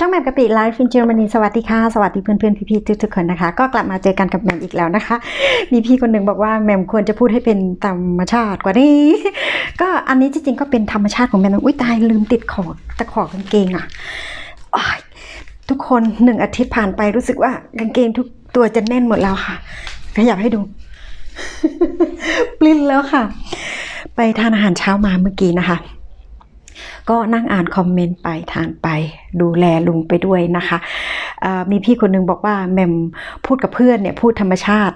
ช่องแมปกะปิไลฟ์ฟินเจอร์มนีสวัสดีค่ะ สวัสดีเพื่อนเพื่อนๆพี่ๆทุกๆคนนะคะ ก็กลับมาเจอกันกับแมมอีกแล้วนะคะ มีพี่คนหนึ่งบอกว่าแมมควรจะพูดให้เป็นธรรมชาติกว่านี้ ก็อันนี้จริงๆก็เป็นธรรมชาติของแมมอุ้ยตายลืมติดขอตะขอกางเกงอะทุกคนหนึ่งอาทิตย์ผ่านไปรู้สึกว่ากางเกงทุกตัวจะแน่นหมดแล้วค่ะขยับให้ดูปลิ้นแล้วค่ะ ไปทานอาหารเช้ามาเมื่อกี้นะคะ ก็นั่งอ่านคอมเมนต์ไปทานไป ดูแลลุงไปด้วยนะคะ มีพี่คนหนึงบอกว่าแหมมพูดกับเพื่อนเนี่ยพูดธรรมชาติ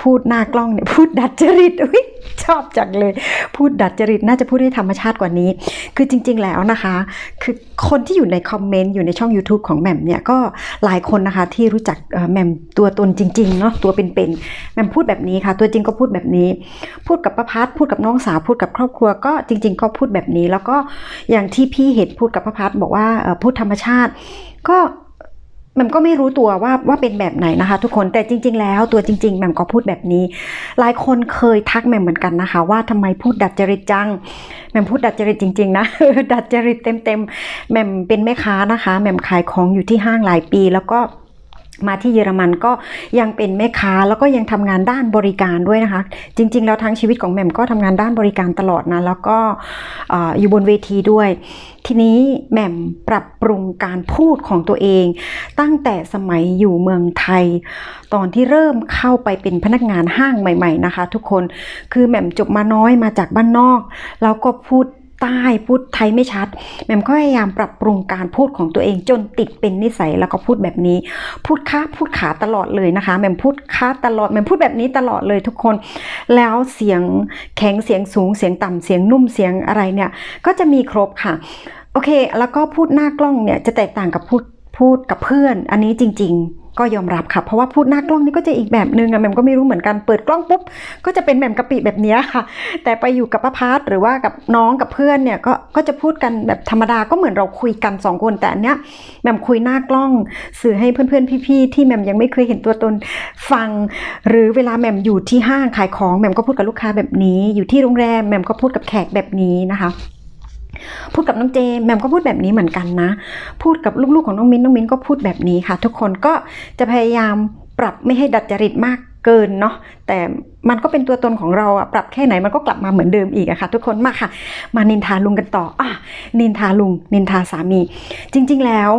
พูดหน้ากล้องเนี่ยพูดดัดจริตอุ๊ยชอบจังเลย พูดดัดจริตน่าจะพูดให้ธรรมชาติกว่านี้ คือจริง ๆ แล้วนะคะ คือคนที่อยู่ในคอมเมนต์อยู่ในช่อง YouTube ของแหม่มเนี่ยก็หลายคนนะคะที่รู้จักแหม่มตัวตนจริงๆเนาะตัวเป็นๆแหม่มพูดแบบนี้ค่ะ ตัวจริงก็พูดแบบนี้ พูดกับป้าพัดพูดกับน้องสาวพูดกับครอบครัวก็จริง ๆ ก็พูดแบบนี้ แล้วก็อย่างที่พี่เห็นพูดกับป้าพัดบอกว่าพูดธรรมชาติ ก็ แมมก็ไม่รู้ตัวว่าว่าเป็นแบบไหนนะคะ ทุกคนแต่จริง ๆ แล้วตัวจริงๆแหม่มก็พูดแบบนี้ หลายคนเคยทักแหม่มเหมือนกันนะคะ ว่าทำไมพูดดัดจริตจังแหม่มพูดดัดจริตจริง ๆ นะ ดัดจริตเต็มๆแหม่มเป็นแม่ค้านะคะแหม่มขายของอยู่ที่ห้างหลายปีแล้วก็ มาที่เยอรมันก็ยังเป็นแม่ค้าแล้วก็ยังทำงานด้านบริการด้วยนะคะ จริง ๆ แล้วทั้งชีวิตของแหม่มก็ทำงานด้านบริการตลอดนะแล้วก็อออยู่บนเวทีด้วย ทีนี้แหม่มปรับปรุงการพูดของตัวเอง ตั้งแต่สมัยอยู่เมืองไทย ตอนที่เริ่มเข้าไปเป็นพนักงานห้างใหม่ ๆนะคะ ทุกคนคือแหม่มจบมาน้อยมาจากบ้านนอก แล้วก็พูด ใต้พูดไทยไม่ชัดแหม่มก็พยายามปรับปรุงการพูดของตัวเองจนติดเป็นนิสัยแล้วก็พูดแบบนี้ พูดค้าพูดขาตลอดเลยนะคะแหม่มพูดค้าตลอดแหม่มพูดแบบนี้ตลอดเลยทุกคน แล้วเสียงแข็งเสียงสูงเสียงต่ำเสียงนุ่มเสียงอะไรเนี่ย ก็จะมีครบค่ะโอเค แล้วก็พูดหน้ากล้องเนี่ยจะแตกต่างกับพูดพูดกับเพื่อน อันนี้จริง ๆ ก็ยอมรับค่ะ เพราะว่าพูดหน้ากล้องนี่ก็จะอีกแบบนึงอะแหม่มก็ไม่รู้เหมือนกันเปิดกล้องปุ๊บ ก็จะเป็นแหม่มกะปิแบบนี้ค่ะ แต่ไปอยู่กับป้าพัดหรือว่ากับน้องกับเพื่อนเนี่ยก็ก็จะพูดกันแบบธรรมดาก็เหมือนเราคุยกันสองคน แต่อันเนี้ยแหม่มคุยหน้ากล้อง สื่อให้เพื่อนๆพี่ๆที่แหม่มยังไม่เคยเห็นตัวตนฟัง หรือเวลาแหม่มอยู่ที่ห้างขายของแหม่มก็พูดกับลูกค้าแบบนี้ อยู่ที่โรงแรมแหม่มก็พูดกับแขกแบบนี้นะคะ พูดกับน้องเจมแหม่มก็พูดแบบนี้เหมือนกันนะ พูดกับลูกๆของน้องมิ้นน้องมิ้นก็พูดแบบนี้ค่ะ ทุกคนก็จะพยายามปรับไม่ให้ดัดจริตมากเกินเนาะแต่มันก็เป็นตัวตนของเราอะปรับแค่ไหนมันก็กลับมาเหมือนเดิมอีกอะค่ะ ทุกคนมาค่ะ มานินทาลุงกันต่ออะนินทาลุง นินทาสามี จริง ๆ แล้ว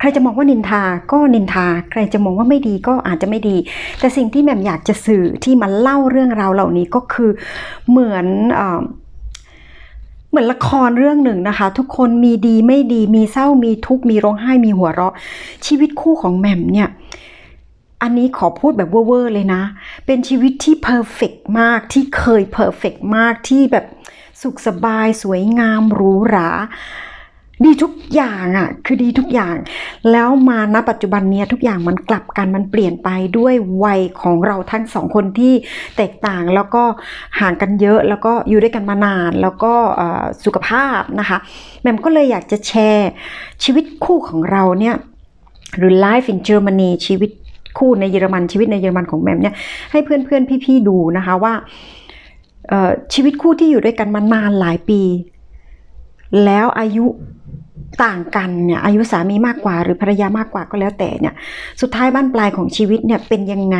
ใครจะมองว่านินทาก็นินทา ใครจะมองว่าไม่ดีก็อาจจะไม่ดี แต่สิ่งที่แหม่มอยากจะสื่อที่มาเล่าเรื่องราวเหล่านี้ก็คือเหมือนอ เหมือนละครเรื่องหนึ่งนะคะ ทุกคนมีดีไม่ดีมีเศร้ามีทุกข์มีร้องไห้มีหัวเราะ ชีวิตคู่ของแหม่มเนี่ยอันนี้ขอพูดแบบเวอร์เลยนะ เป็นชีวิตที่เพอร์เฟกมากที่เคยเพอร์เฟกมากที่แบบสุขสบายสวยงามหรูหรา ดีทุกอย่างอะ่ะคือดีทุกอย่าง แล้วมาณปัจจุบันเนี้ยทุกอย่างมันกลับกันมันเปลี่ยนไปด้วยวัยของเราทั้งสองคนที่แตกต่างแล้วก็ห่างกันเยอะแล้วก็อยู่ด้วยกันมานาน แล้วก็สุขภาพนะคะแหม่มก็เลยอยากจะแชร์ชีวิตคู่ของเราเนี่ยหรือ Life in Germany ชีวิตคู่ในเยอรมันชีวิตในเยอรมันของแหม่มเนี่ยให้เพื่อนๆพี่ๆดูนะคะว่าชีวิตคู่ที่อยู่ด้วยกันมานานหลายปี แล้วอายุ ต่างกันเนี่ยอายุสามีมากกว่า หรือภรรยามากกว่าก็แล้วแต่เนี่ยสุดท้ายบ้านปลายของชีวิตเนี่ยเป็นยังไง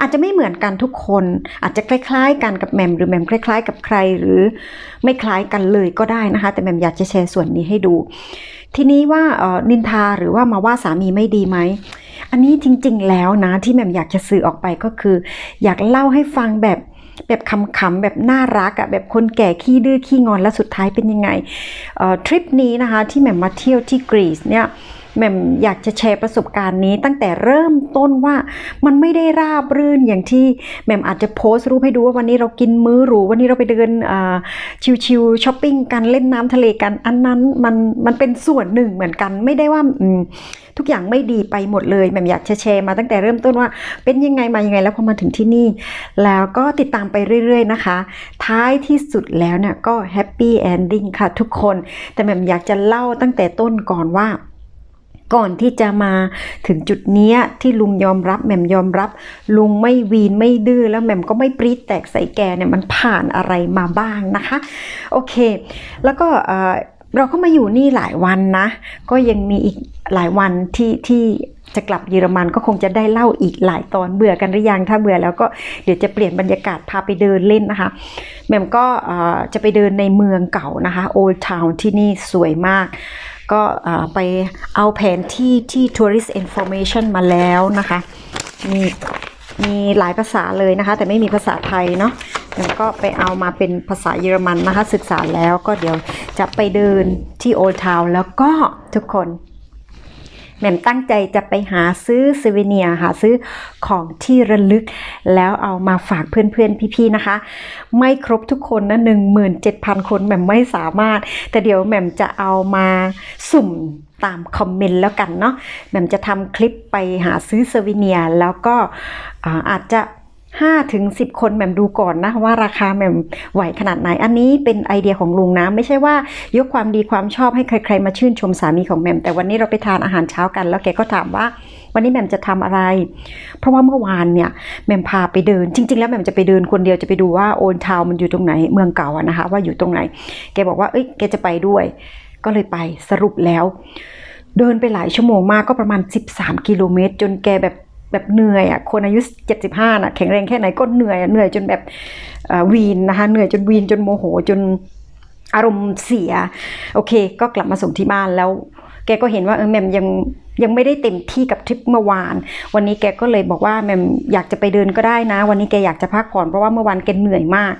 อาจจะไม่เหมือนกันทุกคน อาจจะคล้ายๆ กันกับแมมหรือแมมคล้าย ๆ กับใครหรือไม่คล้ายกันเลยก็ได้นะคะ แต่แมมอยากจะแชร์ส่วนนี้ให้ดู ทีนี้ว่านินทาหรือว่ามาว่าสามีไม่ดีไหมอันนี้จริง ๆ แล้วนะที่แมมอยากจะสื่อออกไปก็คือ อยากเล่าให้ฟังแบบ แบบขำๆแบบน่ารักอะแบบคนแก่ขี้ดื้อขี้งอนแล้วสุดท้ายเป็นยังไงทริปนี้นะคะที่แหม่มมาเที่ยวที่กรีซเนี่ย แหม่มอยากจะแชร์ประสบการณ์นี้ตั้งแต่เริ่มต้นว่ามันไม่ได้ราบรื่นอย่างที่แหม่มอาจจะโพสต์รูปให้ดูว่าวันนี้เรากินมื้อหรูวันนี้เราไปเดินชิลๆช้อปปิ้งกันเล่นน้ำทะเลกันอันนั้นมันมันเป็นส่วนหนึ่งเหมือนกันไม่ได้ว่าทุกอย่างไม่ดีไปหมดเลยแหม่มอยากจะแชร์มาตั้งแต่เริ่มต้นว่าเป็นยังไงมายังไงแล้วพอมาถึงที่นี่ แล้วก็ติดตามไปเรื่อย ๆ นะคะ ท้ายที่สุดแล้วเนี่ยก็แฮปปี้แอนดิ้งค่ะทุกคน แต่แหม่มอยากจะเล่าตั้งแต่ต้นก่อนว่า ก่อนที่จะมาถึงจุดเนี้ยที่ลุงยอมรับแหม่มยอมรับ ลุงไม่วีนไม่ดื้อแล้วแหม่มก็ไม่ปรีดแตกใส่แกเนี่ยมันผ่านอะไรมาบ้างนะคะ โอเค แล้วก็เราก็มาอยู่นี่หลายวันนะ ก็ยังมีอีกหลายวันที่ที่จะกลับเยอรมันก็คงจะได้เล่าอีกหลายตอนเบื่อกันหรือยังถ้าเบื่อแล้วก็เดี๋ยวจะเปลี่ยนบรรยากาศพาไปเดินเล่นนะคะแหม่มก็จะไปเดินในเมืองเก่านะคะ Old Town ที่นี่สวยมาก ก็ไปเอาแผนที่ที่ Tourist Information มาแล้วนะคะ มีมีหลายภาษาเลยนะคะ แต่ไม่มีภาษาไทยเนาะแล้วก็ไปเอามาเป็นภาษาเยอรมันนะคะ ศึกษาแล้วก็เดี๋ยวจะไปเดินที่ Old Town แล้วก็ทุกคน แหม่มตั้งใจจะไปหาซื้อซเวเนียหาซื้อของที่ระลึก แล้วเอามาฝากเพื่อนๆพี่ๆนะคะ ไม่ครบทุกคนนะ17,000 คนแหม่มไม่สามารถ แต่เดี๋ยวแหม่มจะเอามาสุ่มตามคอมเมนต์แล้วกันเนาะแหม่มจะทำคลิปไปหาซื้อซเวเนียแล้วก็อาจจะ 5ถึง10 คนแหม่มดูก่อนนะว่าราคาแหม่มไหวขนาดไหน อันนี้เป็นไอเดียของลุงนะไม่ใช่ว่ายกความดีความชอบให้ใคร ๆ มาชื่นชมสามีของแหม่มแต่วันนี้เราไปทานอาหารเช้ากัน แล้วแกก็ถามว่าวันนี้แหม่มจะทำอะไร เพราะว่าเมื่อวานเนี่ยแหม่มพาไปเดิน จริง ๆ แล้วแหม่มจะไปเดินคนเดียวจะไปดูว่าโอนทาวมันอยู่ตรงไหนเมืองเก่านะคะ ว่าอยู่ตรงไหน แกบอกว่าเอ้ยแกจะไปด้วย ก็เลยไปสรุปแล้ว เดินไปหลายชั่วโมงมากก็ประมาณ 13 กิโลเมตร จนแกแบบ แบบเหนื่อยอะคนอายุ 75น่ะแข็งแรงแค่ไหนก็เหนื่อยเหนื่อยจนแบบวีนนะคะเหนื่อยจนวีนจนโมโหจนอารมณ์เสีย โอเค ก็กลับมาส่งที่บ้านแล้ว แกก็เห็นว่าเออแมมยังยังไม่ได้เต็มที่กับทริปเมื่อวาน วันนี้แกก็เลยบอกว่าแมมอยากจะไปเดินก็ได้นะ วันนี้แกอยากจะพักผ่อนเพราะว่าเมื่อวานแกเหนื่อยมาก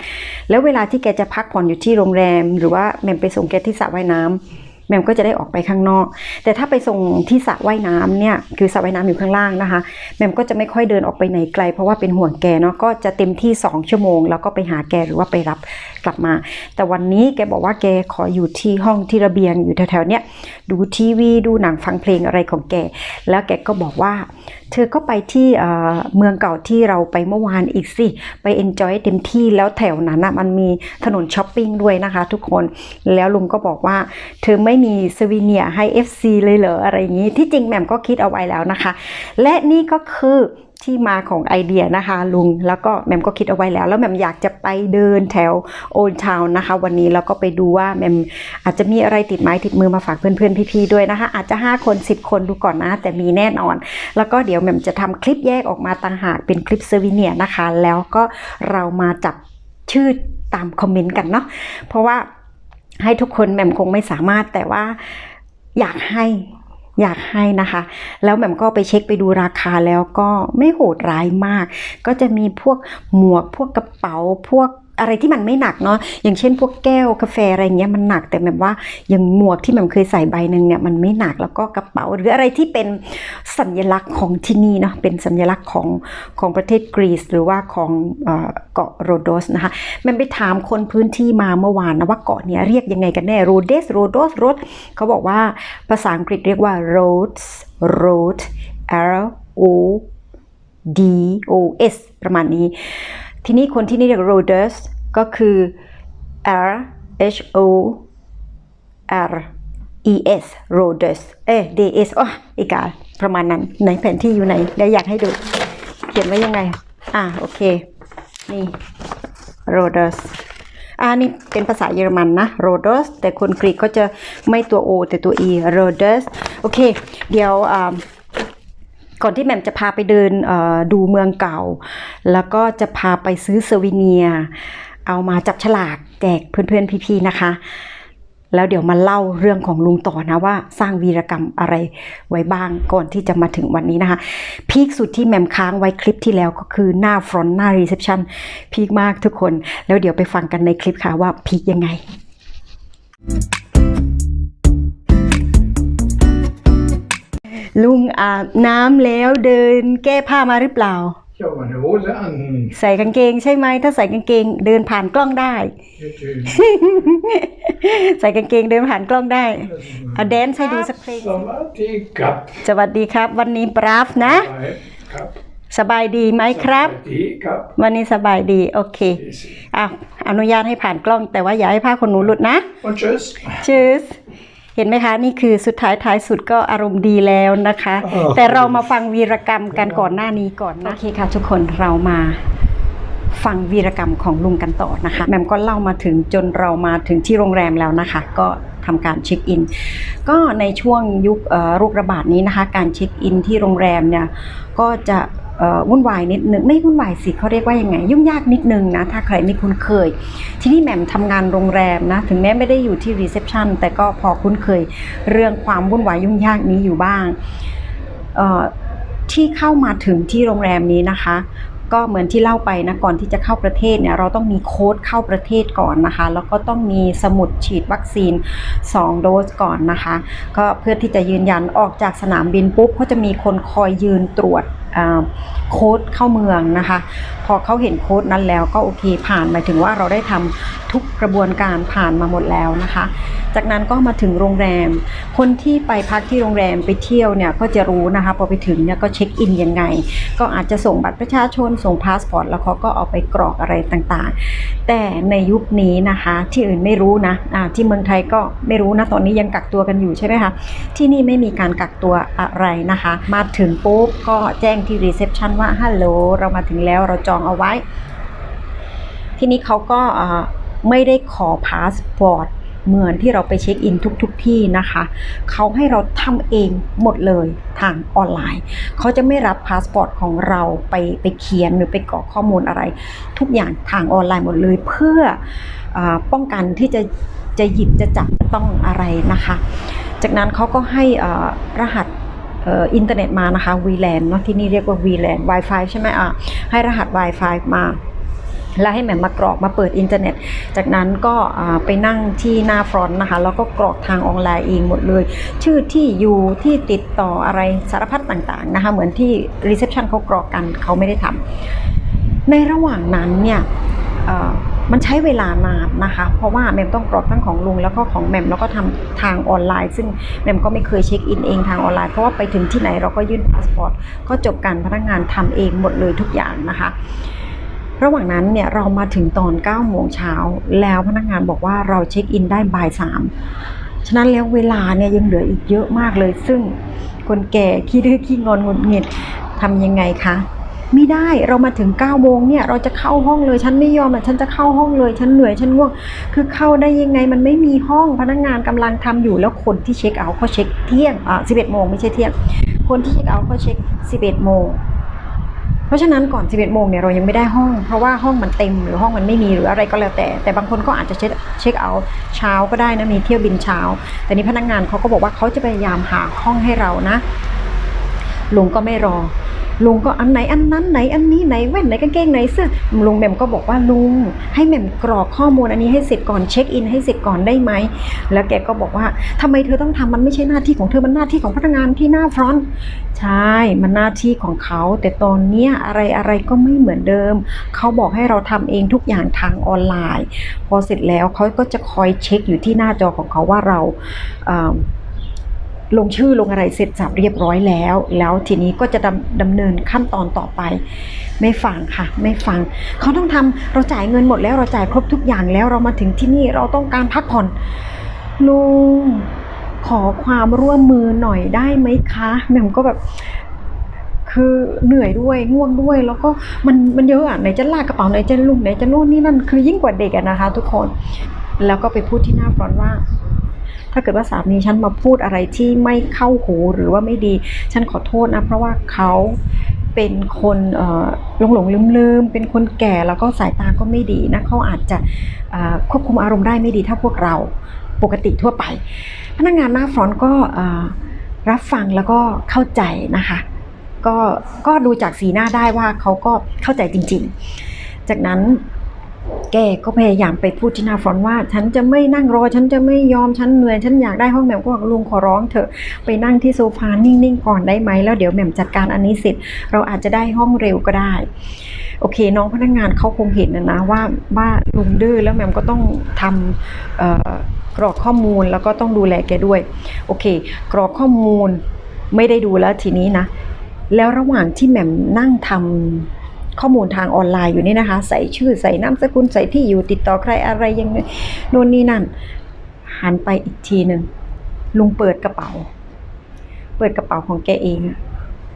แล้วเวลาที่แกจะพักผ่อนอยู่ที่โรงแรม หรือว่าแมมไปส่งแกที่สระว่ายน้ำ แมวก็จะได้ออกไปข้างนอก แต่ถ้าไปส่งที่สระว่ายน้ำเนี่ยคือสระว่ายน้ำอยู่ข้างล่างนะคะ แมวก็จะไม่ค่อยเดินออกไปไหนไกล เพราะว่าเป็นห่วงแกเนาะก็จะเต็มที่ 2 ชั่วโมง แล้วก็ไปหาแกหรือว่าไปรับกลับมา แต่วันนี้แกบอกว่าแกขออยู่ที่ห้องที่ระเบียงอยู่แถวๆเนี้ยดูทีวีดูหนังฟังเพลงอะไรของแก แล้วแกก็บอกว่าเธอก็ไปที่เมืองเก่าที่เราไปเมื่อวานอีกสิ ไปเอนจอยเต็มที่แล้วแถวนั้นนะมันมีถนนช้อปปิ้งด้วยนะคะทุกคน แล้วลุงก็บอกว่า เธอไม่มีสวีเนียให้ FC เลยเหรออะไรอย่างนี้ ที่จริงแหม่มก็คิดเอาไว้แล้วนะคะ และนี่ก็คือ ที่มาของไอเดียนะคะลุง แล้วก็แหม่มก็คิดเอาไว้แล้ว แล้วแหม่มอยากจะไปเดินแถวโอ d ทาวน์นะคะ วันนี้แล้วก็ไปดูว่าแหม่มอาจจะมีอะไรติดไม้ติดมือมาฝากเพื่อนๆพี่ๆด้วยนะคะ อาจจะ 5 คน 10 คนดูก่อนนะ แต่มีแน่นอน แล้วก็เดี๋ยวแหม่มจะทำคลิปแยกออกมาต่างหากเป็นคลิปเซอร์วิเนียนะคะ แล้วก็เรามาจับชื่อตามคอมเมนต์กันเนาะเพราะว่าให้ทุกคนแหม่มคงไม่สามารถแต่ว่าอยากให้ อยากให้นะคะ แล้วแหม่มก็ไปเช็คไปดูราคาแล้วก็ไม่โหดร้ายมาก ก็จะมีพวกหมวกพวกกระเป๋าพวก อะไรที่มันไม่หนักเนาะอย่างเช่นพวกแก้วกาแฟอะไรเงี้ยมันหนักแต่แบบว่าอย่างหมวกที่แหม่มเคยใส่ใบหนึ่งเนี่ยมันไม่หนักแล้วก็กระเป๋า หรืออะไรที่เป็นสัญลักษณ์ของที่นี่เนาะเป็นสัญลักษณ์ของของประเทศกรีซหรือว่าของเกาะโรโดสนะคะมันไปถามคนพื้นที่มาเมื่อวานนะว่าเกาะเนี้ยเรียกยังไงกันแน่โรเดสโรโดสรถเขาบอกว่าภาษาอังกฤษเรียกว่า roads road R O D O S ประมาณนี้ ทีนี้คนที่นี่เรียก Rhodes ก็คือ R H O R E S Rhodes เอ้ย D S อ๋ออีกาประมาณนั้นไหนแผนที่อยู่ไหนเดี๋ยวอยากให้ดู เขียนไว้ยังไง อ่าโอเค นี่ Rhodes อ่านี่เป็นภาษาเยอรมันนะ Rhodes แต่คนกรีกก็จะไม่ตัว O แต่ตัว E Rhodes โอเค เดี๋ยวอ่า ก่อนที่แหม่มจะพาไปเดินดูเมืองเก่า แล้วก็จะพาไปซื้อเซวิเนีย เอามาจับฉลากแจกเพื่อนๆพี่ๆนะคะ แล้วเดี๋ยวมาเล่าเรื่องของลุงต่อนะว่าสร้างวีรกรรมอะไรไว้บ้างก่อนที่จะมาถึงวันนี้นะคะ พีคสุดที่แหม่มค้างไว้คลิปที่แล้วก็คือหน้าฟรอนต์หน้ารีเซพชันพีคมากทุกคน แล้วเดี๋ยวไปฟังกันในคลิปค่ะว่าพีคยังไง ลุงอาบน้ำแล้วเดินแก้ผ้ามาหรือเปล่า Jag har en hose an. ใส่กางเกงใช่ไหม ถ้าใส่กางเกงเดินผ่านกล้องได้ใส่กางเกงเดินผ่านกล้องได้เอาแดนซ์ให้ดูสักเพลง Sawadee kap. สวัสดีครับ วันนี้บราฟนะ Nej, kap. สบายดีไหมครับ Sawadee kap. วันนี้สบายดีโอเค Easy. อะอนุญาตให้ผ่านกล้องแต่ว่าอย่าให้ผ้าคนหนูหลุดนะ Och tjus. ชืส เห็นไหมคะ นี่คือสุดท้ายท้ายสุดก็อารมณ์ดีแล้วนะคะอ๋อแต่เรามาฟังวีรกรรมกันก่อนหน้านี้ก่อนนะโอเคค่ะ ทุกคนเรามาฟังวีรกรรมของลุงกันต่อนะคะแหมมก็เล่ามาถึงจนเรามาถึงที่โรงแรมแล้วนะคะ ก็ทำการเช็คอิน ก็ในช่วงยุคเอ่อโรคระบาดนี้นะคะ การเช็คอินที่โรงแรมเนี่ยก็จะเอ่อ วุ่นวายนิดนึงไม่วุ่นวายสิเขาเรียกว่ายังไง ยุ่งยากนิดนึงนะถ้าใครไม่คุ้นเคย ที่นี่แหม่มทำงานโรงแรมนะถึงแม้ไม่ได้อยู่ที่รีเซพชันแต่ก็พอคุ้นเคยเรื่องความวุ่นวายยุ่งยากนี้อยู่บ้างที่เข้ามาถึงที่โรงแรมนี้นะคะ ก็เหมือนที่เล่าไปนะก่อนที่จะเข้าประเทศเนี่ยเราต้องมีโค้ดเข้าประเทศก่อนนะคะ แล้วก็ต้องมีสมุดฉีดวัคซีน 2 โดสก่อนนะคะ ก็เพื่อที่จะยืนยันออกจากสนามบินปุ๊บก็จะมีคนคอยยืนตรวจ โค้ดเข้าเมืองนะคะ พอเขาเห็นโค้ดนั้นแล้วก็โอเคผ่านหมายถึงว่าเราได้ทำทุกกระบวนการผ่านมาหมดแล้วนะคะ จากนั้นก็มาถึงโรงแรม คนที่ไปพักที่โรงแรมไปเที่ยวเนี่ยก็จะรู้นะคะพอไปถึงเนี่ยก็เช็คอินยังไง ก็อาจจะส่งบัตรประชาชนส่งพาสปอร์ตแล้วเขาก็เอาไปกรอกอะไรต่างๆ แต่ในยุคนี้นะคะที่อื่นไม่รู้นะอ่าที่เมืองไทยก็ไม่รู้นะตอนนี้ยังกักตัวกันอยู่ใช่ไหมคะที่นี่ไม่มีการกักตัวอะไรนะคะ มาถึงปุ๊บก็แจ้งที่รีเซพชันว่าฮัลโหลเรามาถึงแล้วเราจองเอาไว้ ทีนี้เขาก็ไม่ได้ขอพาสปอร์ตเหมือนที่เราไปเช็คอินทุกๆทที่นะคะ เขาให้เราทำเองหมดเลยทางออนไลน์ เขาจะไม่รับพาสปอร์ตของเราไปไปเขียนหรือไปกรอกข้อมูลอะไร ทุกอย่างทางออนไลน์หมดเลยเพื่ออป้องกันที่จะจะหยิบจะจับจะต้องอะไรนะคะ จากนั้นเขาก็ให้รหัส อ่ออินเทอร์เน็ตมานะคะ VLAN เนาะที่นี่เรียกว่า VLAN Wi-Fi ใช่ไหมอะให้รหัส Wi-Fi มาแล้วให้แหม่มมากรอกมาเปิดอินเทอร์เน็ต จากนั้นก็ไปนั่งที่หน้าฟรอนต์นะคะ แล้วก็กรอกทางออนไลน์เองหมดเลย ชื่อที่อยู่ที่ติดต่ออะไรสารพัดต่างๆนะคะ เหมือนที่รีเซพชันเขากรอกกันเขาไม่ได้ทำในระหว่างนั้นเนี่ย มันใช้เวลานานนะคะ เพราะว่าแมมต้องกรอกทั้งของลุงแล้วก็ของแมมแล้วก็ทำทางออนไลน์ ซึ่งแมมก็ไม่เคยเช็คอินเองทางออนไลน์ เพราะว่าไปถึงที่ไหนเราก็ยื่นพาสปอร์ตก็จบการพนักงานทำเองหมดเลยทุกอย่างนะคะ ระหว่างนั้นเนี่ยเรามาถึงตอน9โมงเช้าแล้วพนักงานบอกว่าเราเช็คอินได้บ่ายสามฉะนั้นแล้วเวลาเนี่ยยังเหลืออีกเยอะมากเลย ซึ่งคนแก่ขี้ดื้อขี้งอนงุดหงิดทำยังไงคะ ไม่ได้เรามาถึง9โมงเนี่ยเราจะเข้าห้องเลยฉันไม่ยอมอะฉันจะเข้าห้องเลย ฉันเหนื่อยฉันง่วง คือเข้าได้ยังไงมันไม่มีห้องพนักงานกำลังทำอยู่แล้วคนที่เช็คเอาท์เขาเช็คเที่ยงอะ11โมงไม่ใช่เที่ยง คนที่เช็คเอาท์เขาเช็ค11โมงเพราะฉะนั้นก่อน 11 โมงเนี่ยเรายังไม่ได้ห้อง เพราะว่าห้องมันเต็มหรือห้องมันไม่มีหรืออะไรก็แล้วแต่ แต่บางคนก็อาจจะเช็คเช็คเอาท์เช้าก็ได้นะมีเที่ยวบินเช้า แต่นี่พนักงานเขาก็บอกว่าเขาจะพยายามหาห้องให้เรานะลุงก็ไม่รอ ลุงก็อันไหนอันนั้นไหนอันนี้ไหนแว่นไหนกางเกงไหนเสื้อลุงแหม่มก็บอกว่าลุงให้แหม่มกรอกข้อมูลอันนี้ให้เสร็จก่อนเช็คอินให้เสร็จก่อนได้ไหมแล้วแกก็บอกว่าทำไมเธอต้องทำมันไม่ใช่หน้าที่ของเธอมันหน้าที่ของพนักงานที่หน้าฟรอนต์ใช่มันหน้าที่ของเขา แต่ตอนเนี้ยอะไรอะไรก็ไม่เหมือนเดิม เขาบอกให้เราทำเองทุกอย่างทางออนไลน์ พอเสร็จแล้วเขาก็จะคอยเช็คอยู่ที่หน้าจอของเขาว่าเราเลงชื่อลงอะไรเสร็จสับเรียบร้อยแล้ว แล้วทีนี้ก็จะดำดำเนินขั้นตอนต่อไป ไม่ฟังค่ะ ไม่ฟัง เขาต้องทำเราจ่ายเงินหมดแล้วเราจ่ายครบทุกอย่างแล้วเรามาถึงที่นี่เราต้องการพักผ่อนลุงขอความร่วมมือหน่อยได้ไหมคะแม่มก็แบบคือเหนื่อยด้วยง่วงด้วย แล้วก็มันมันเยอะอะไหนจะลากกระเป๋าไหนจะลุงไหนจะโน่นนี่นั่นคือยิ่งกว่าเด็กอะนะคะ ทุกคนแล้วก็ไปพูดที่หน้าฟรอนว่า ถ้าเกิดว่าสามีฉันมาพูดอะไรที่ไม่เข้าหูหรือว่าไม่ดี ฉันขอโทษนะ เพราะว่าเขาเป็นคนหลงหลงลืมลืมๆเป็นคนแก่แล้วก็สายตาก็ไม่ดีนะเขาอาจจะควบคุมอารมณ์ได้ไม่ดีเท่าพวกเราปกติทั่วไป พนักงานหน้าฟรอนต์ก็รับฟังแล้วก็เข้าใจนะคะก็ก็ดูจากสีหน้าได้ว่าเขาก็เข้าใจจริง ๆ จากนั้น แกก็พยายามไปพูดที่หน้าฟอนต์ว่า ฉันจะไม่นั่งรอ ฉันจะไม่ยอม ฉันเหนื่อย ฉันอยากได้ห้องแหม่มก็บอกลุงขอร้องเถอะ ไปนั่งที่โซฟานิ่งๆก่อนได้ไหม แล้วเดี๋ยวแหม่มจัดการอันนี้เสร็จ เราอาจจะได้ห้องเร็วก็ได้ โอเค น้องพนักงานเขาคงเห็นนะนะว่าว่าลุงดื้อแล้วแหม่มก็ต้องทำกรอกข้อมูลแล้วก็ต้องดูแลแกด้วย โอเค กรอกข้อมูลไม่ได้ดูแล้วทีนี้นะ แล้วระหว่างที่แหม่มนั่งทำ ข้อมูลทางออนไลน์อยู่นี่นะคะ ใส่ชื่อใส่นามสกุลใส่ที่อยู่ติดต่อใครอะไรยังไงโน่นนี่นั่นหันไปอีกทีหนึ่งลุงเปิดกระเป๋า เปิดกระเป๋าของแกเอง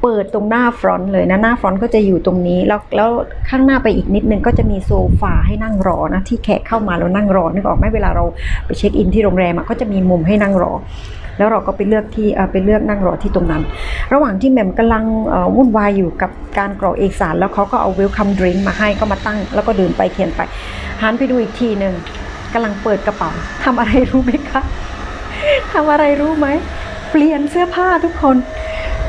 เปิดตรงหน้าฟรอนต์เลยนะหน้าฟรอนต์ก็จะอยู่ตรงนี้แล้วแล้วข้างหน้าไปอีกนิดนึงก็จะมีโซฟาให้นั่งรอนะที่แขกเข้ามาแล้วนั่งรอนึกออกไหมเวลาเราไปเช็คอินที่โรงแรมก็จะมีมุมให้นั่งรอ แล้วเราก็ไปเลือกที่ไปเลือกนั่งรอที่ตรงนั้น ระหว่างที่แหม่มกำลังวุ่นวายอยู่กับการกรอกเอกสาร แล้วเขาก็เอาเวลคัมดริงค์มาให้ก็มาตั้ง แล้วก็เดินไปเขียนไปหันไปดูอีกทีหนึ่งกำลังเปิดกระเป๋า ทำอะไรรู้ไหมคะทำอะไรรู้ไหมเปลี่ยนเสื้อผ้าทุกคน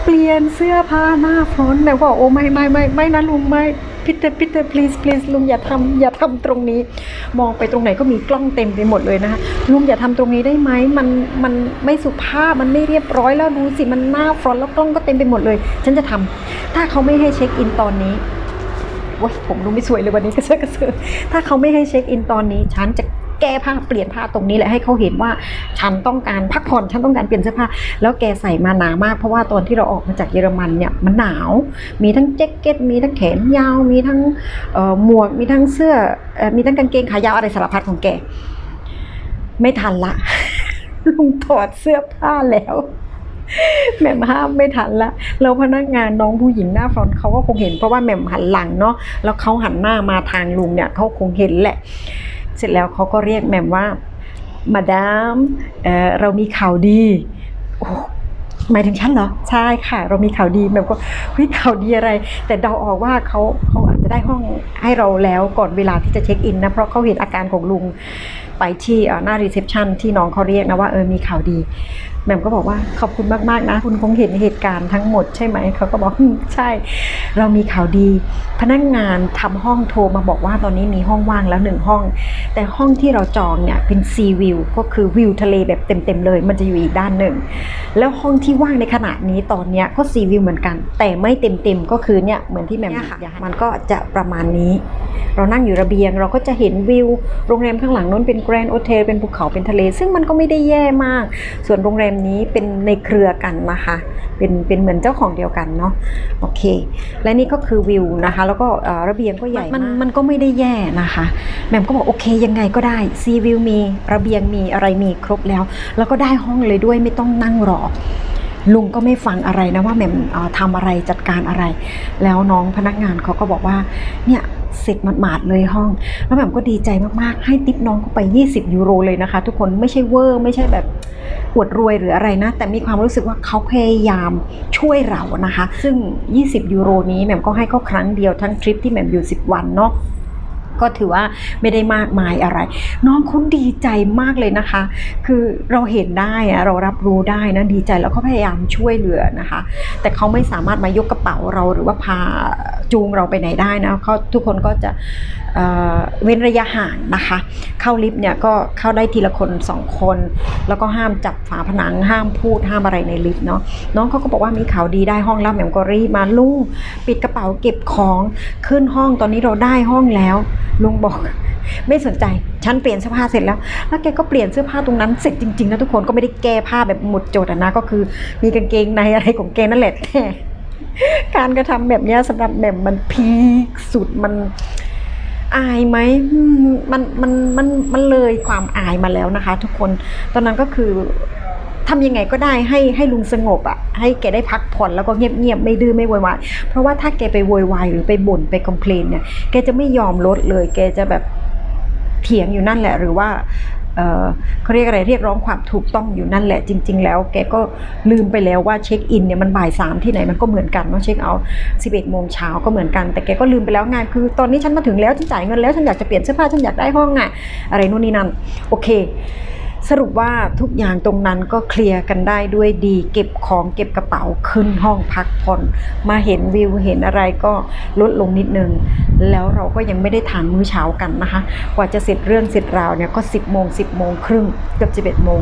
เปลี่ยนเสื้อผ้าหน้าฟรอนต์แล้วก็โอ้ไม่ไม่ไม่ไม่นะลุงไม่พิเตอร์พิเตอร์ please please ลุงอย่าทำอย่าทำตรงนี้ มองไปตรงไหนก็มีกล้องเต็มไปหมดเลยนะคะลุงอย่าทำตรงนี้ได้ไหมมันมันไม่สุภาพมันไม่เรียบร้อยแล้วดูสิมันหน้าฟรอนต์แล้วกล้องก็เต็มไปหมดเลย ฉันจะทำถ้าเขาไม่ให้เช็คอินตอนนี้โอ้ยผมดูไม่สวยเลยวันนี้กระเซาะกระเซิงถ้าเขาไม่ให้เช็คอินตอนนี้ฉันจะ แก้ผ้าเปลี่ยนผ้าตรงนี้แหละให้เขาเห็นว่าฉันต้องการพักผ่อนฉันต้องการเปลี่ยนเสื้อผ้าแล้วแกใส่มาหนามากเพราะว่าตอนที่เราออกมาจากเยอรมันเนี่ยมันหนาว มีทั้งแจ็คเก็ต มีทั้งแขนยาว มีทั้งเอ่อหมวกมีทั้งเสื้ออมีทั้งกางเกงขายาวอะไรสารพัดของแกไม่ทันละลุงถอดเสื้อผ้าแล้วแหม่มห้ามไม่ทันละแล้วพนักงานน้องผู้หญิงหน้าฟรอนต์เขาก็คงเห็นเพราะว่าแหม่มหันหลังเนาะแล้วเขาหันหน้ามาทางลุงเนี่ยเขาคงเห็นแหละ เสร็จแล้วเขาก็เรียกแมมว่ามาดามเเรามีข่าวดีโอ้หมายถึงฉันเหรอใช่ค่ะ เรามีข่าวดีแมมก็เฮ้ยข่าวดีอะไร แต่เดาออกว่าเขาเขาอาจจะได้ห้องให้เราแล้วก่อนเวลาที่จะเช็คอินนะเพราะเขาเห็นอาการของลุงไปที่หน้ารีเซพชันที่น้องเขาเรียกนะว่าเออมีข่าวดี แหม่มก็บอกว่าขอบคุณมากๆนะ คุณคงเห็นเหตุการณ์ทั้งหมดใช่ไหมเขาก็บอกอืมใช่ เรามีข่าวดี พนักงานทำห้องโทรมาบอกว่าตอนนี้มีห้องว่างแล้วหนึ่งห้อง แต่ห้องที่เราจองเนี่ยเป็นซีวิวก็คือวิวทะเลแบบเต็มๆเลย มันจะอยู่อีกด้านหนึ่ง แล้วห้องที่ว่างในขณะนี้ตอนเนี้ยก็ซีวิวเหมือนกัน แต่ไม่เต็มๆก็คือเนี่ยเหมือนที่แหม่มอยากให้มันก็จะประมาณนี้ เรานั่งอยู่ระเบียงเราก็จะเห็นวิว โรงแรมข้างหลังนู้นเป็นแกรนด์โอเทลเป็นภูเขาเป็นทะเล ซึ่งมันก็ไม่ได้แย่มาก ส่วนโรงแรมนี้เป็นในเครือกันนะคะ เป็นเป็นเหมือนเจ้าของเดียวกันเนาะโอเค และนี่ก็คือวิวนะคะ แล้วก็เอ่อระเบียงก็ใหญ่มันมันก็ไม่ได้แย่นะคะแหม่มก็บอกโอเคยังไงก็ได้ซีวิวมีระเบียงมีอะไรมีครบแล้ว แล้วก็ได้ห้องเลยด้วยไม่ต้องนั่งรอลุงก็ไม่ฟังอะไรนะว่าแหม่มเอ่อทำอะไรจัดการอะไร แล้วน้องพนักงานเขาก็บอกว่าเนี่ยเสร็จหมาดๆเลยห้อง แล้วแหม่มก็ดีใจมากๆ ให้ติปน้องเขาไป 20 ยูโรเลยนะคะ ทุกคนไม่ใช่เวอร์ไม่ใช่แบบ อวดรวยหรืออะไรนะ แต่มีความรู้สึกว่าเขาพยายามช่วยเรานะคะ ซึ่ง 20 ยูโรนี้แหม่มก็ให้เขาครั้งเดียวทั้งทริปที่แหม่มอยู่ 10 วันเนาะก็ถือว่าไม่ได้มากมายอะไร น้องเขาดีใจมากเลยนะคะ คือเราเห็นได้อะเรารับรู้ได้นะดีใจแล้วก็พยายามช่วยเหลือนะคะ แต่เขาไม่สามารถมายกกระเป๋าเราหรือว่าพาจูงเราไปไหนได้นะเขาทุกคนก็จะเว้นระยะห่างนะคะ เข้าลิฟต์เนี่ยก็เข้าได้ทีละคนสองคน แล้วก็ห้ามจับฝาผนังห้ามพูดห้ามอะไรในลิฟต์เนาะน้องเขาก็บอกว่ามีข่าวดีได้ห้องแล้วแหม่มก็รีบมาลุงปิดกระเป๋าเก็บของขึ้นห้องตอนนี้เราได้ห้องแล้ว ลุงบอกไม่สนใจ ฉันเปลี่ยนเสื้อผ้าเสร็จแล้ว แล้วแกก็เปลี่ยนเสื้อผ้าตรงนั้นเสร็จจริงๆนะทุกคนก็ไม่ได้แก้ผ้าแบบหมดโจทย์นะก็คือมีกางเกงในอะไรของแกนั่นแหละแต่การกระทำแบบนี้ยสำหรับแหม่มมันพีคสุดมัน อายไหมมันมันมันมันเลยความอายมาแล้วนะคะ ทุกคนตอนนั้นก็คือทำยังไงก็ได้ให้ให้ลุงสงบอะ่ะให้แกได้พักผ่อนแล้วก็เงียบๆไม่ดื้อไม่โวยวายเพราะว่าถ้าแกไปโวยวายหรือไปบ่นไปคอมเพลนเนี่ยแกจะไม่ยอมลดเลย แกจะแบบเถียงอยู่นั่นแหละหรือว่า เขาเรียกอะไรเรียกร้องความถูกต้องอยู่นั่นแหละจริง ๆ แล้ว แกก็ลืมไปแล้วว่าเช็คอินเนี่ยมันบ่ายสามที่ไหนมันก็เหมือนกันเนาะเช็คเอาท์สิบเอ็ดโมงเช้าก็เหมือนกันแต่แกก็ลืมไปแล้วงานคือตอนนี้ฉันมาถึงแล้วฉันจ่ายเงินแล้วฉันอยากจะเปลี่ยนเสื้อผ้าฉันอยากได้ห้องอะอะไรนู่นนี่นั่นโอเค สรุปว่าทุกอย่างตรงนั้นก็เคลียร์กันได้ด้วยดี เก็บของเก็บกระเป๋าขึ้นห้องพักผ่อนมาเห็นวิวเห็นอะไรก็ลดลงนิดนึง แล้วเราก็ยังไม่ได้ทานมื้อเช้ากันนะคะ กว่าจะเสร็จเรื่องเสร็จราวเนี่ยก็ 10โมง10โมงครึ่งเกือบ11โมง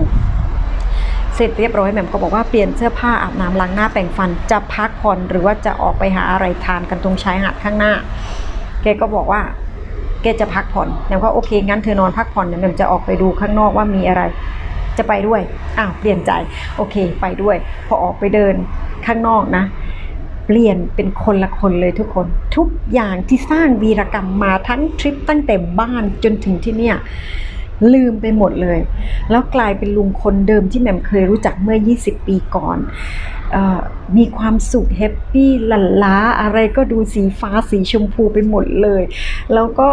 เสร็จเรียบร้อยแหม่มก็บอกว่าเปลี่ยนเสื้อผ้าอาบน้ำล้างหน้าแปรงฟันจะพักผ่อนหรือว่าจะออกไปหาอะไรทานกันตรงชายหาดข้างหน้าแกก็บอกว่า แกจะพักผ่อนแหม่มก็โอเคงั้นเธอนอนพักผ่อนเดี๋ยวแหม่มจะออกไปดูข้างนอกว่ามีอะไร จะไปด้วยอ้าวเปลี่ยนใจโอเคไปด้วย พอออกไปเดินข้างนอกนะ เปลี่ยนเป็นคนละคนเลยทุกคน ทุกอย่างที่สร้างวีรกรรมมาทั้งทริปตั้งแต่บ้านจนถึงที่เนี่ยลืมไปหมดเลย แล้วกลายเป็นลุงคนเดิมที่แหม่มเคยรู้จักเมื่อ 20 ปีก่อน มีความสุขแฮปปี้หลั่นล้าอะไรก็ดูสีฟ้าสีชมพูไปหมดเลย แล้วก็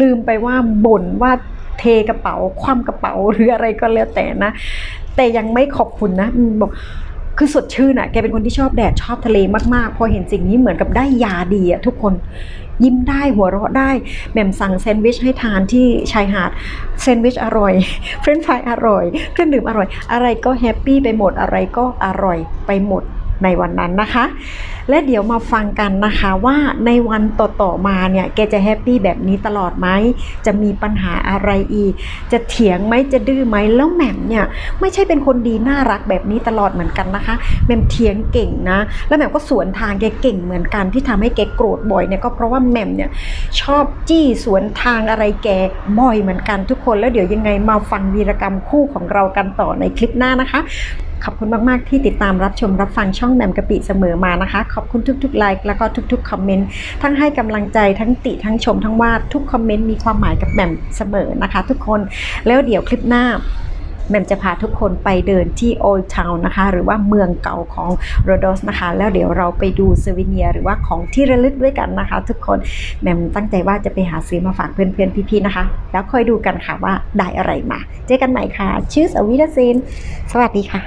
ลืมไปว่าบ่นว่าเทกระเป๋าคว่ำกระเป๋าหรืออะไรก็แล้วแต่นะ แต่ยังไม่ขอบคุณนะบอก คือสดชื่นอะแกเป็นคนที่ชอบแดดชอบทะเลมากๆ พอเห็นสิ่งนี้เหมือนกับได้ยาดีอะทุกคนยิ้มได้หัวเราะได้แหม่มสั่งแซนด์วิชให้ทานที่ชายหาดแซนด์วิชอร่อย เฟรนช์ฟรายอร่อย เครื่องดื่มอร่อย อะไรก็แฮปปี้ไปหมดอะไรก็อร่อยไปหมด ในวันนั้นนะคะ และเดี๋ยวมาฟังกันนะคะว่าในวันต่อๆมาเนี่ยแกจะแฮปปี้แบบนี้ตลอดไหมจะมีปัญหาอะไรอีก จะเถียงไหมจะดื้อไหมแล้วแหม่มเนี่ยไม่ใช่เป็นคนดีน่ารักแบบนี้ตลอดเหมือนกันนะคะแหม่มเถียงเก่งนะ แล้วแหม่มก็สวนทางแกเก่งเหมือนกันที่ทำให้แกโกรธบ่อยเนี่ยก็เพราะว่าแหม่มเนี่ยชอบจี้สวนทางอะไรแกบ่อยเหมือนกันทุกคนแล้วเดี๋ยวยังไงมาฟังวีรกรรมคู่ของเรากันต่อในคลิปหน้านะคะ ขอบคุณมาก ๆ ที่ติดตามรับชมรับฟังช่องแหม่มกะปิเสมอมานะคะ ขอบคุณทุกๆไลค์แล้วก็ทุกๆคอมเมนต์ทั้งให้กำลังใจทั้งติทั้งชมทั้งว่าทุกคอมเมนต์มีความหมายกับแหม่มเสมอนะคะ ทุกคนแล้วเดี๋ยวคลิปหน้า แหม่มจะพาทุกคนไปเดินที่โอลทาวน์นะคะ หรือว่าเมืองเก่าของโรโดสนะคะ แล้วเดี๋ยวเราไปดูเซวิเนียหรือว่าของที่ระลึกด้วยกันนะคะ ทุกคนแหม่มตั้งใจว่าจะไปหาซื้อมาฝากเพื่อนๆพี่ๆนะคะ แล้วคอยดูกันค่ะว่าได้อะไรมา เจอกันใหม่ค่ะชื่อสวิดาซินสวัสดีค่ะ